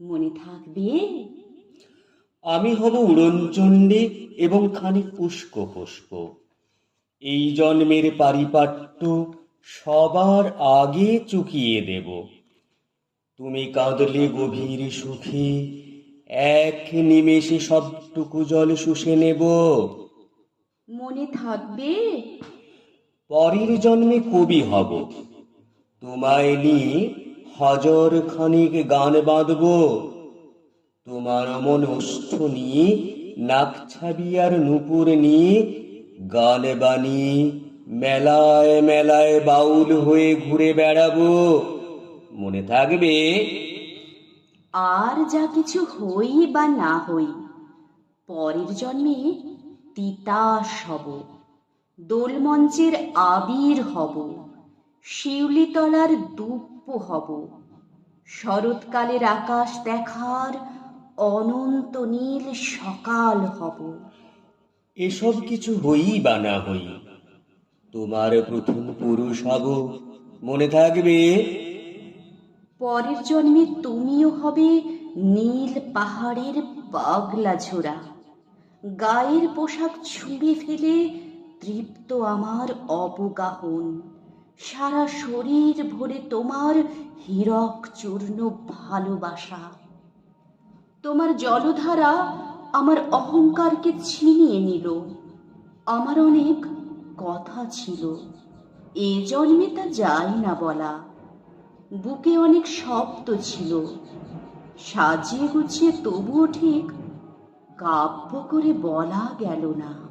মনে থাকবে? আমি হব উড়নচণ্ডী এবং খানিক পুষ্ক পুষ্প। এই জন্মের পারিপাট্য সবার আগে চুকিয়ে দেব। তুমি কাঁদলে গভীর সুখে এক নিমেষে সবটুকু জল শুষে নেব। মনে থাকবে? পরের জন্মে কবি হব। তোমায় নিয়ে হাজার খানিক গান বাঁধব। তোমার মন ওষ্ঠ নিয়ে নাক ছাবি আর নুপুর নিয়ে গান বানিয়ে মেলায় মেলায় বাউল হয়ে ঘুরে বেড়াবো। মনে থাকবে? আর যা কিছু হই বা না হই, পরের জন্মে তিতাস হব, দোলমঞ্চের আবির হব। শিউলিতলার দুপ্প হব। শরৎকালের আকাশ দেখার অনন্ত নীল সকাল হব। এসব কিছু হই বা না হই তোমার প্রথম পুরুষ হব মনে থাকবে? পরের জন্মে তুমিও হবে নীল পাহাড়ের পাগলা ঝোড়া। গায়ের পোশাক ছুঁড়ে ফেলে তৃপ্ত আমার অবগাহন। সারা শরীর ভরে তোমার হীরক চূর্ণ ভালোবাসা। তোমার জলধারা আমার অহংকারকে ছিনিয়ে নিল। আমার অনেক কথা ছিল। এ জন্মে তা যায় না বলা। বুকে অনেক শব্দ ছিল। সাজিয়ে গুছিয়ে তবুও ঠিক কাব্য করে বলা গেল না।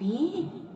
মনে থাকবে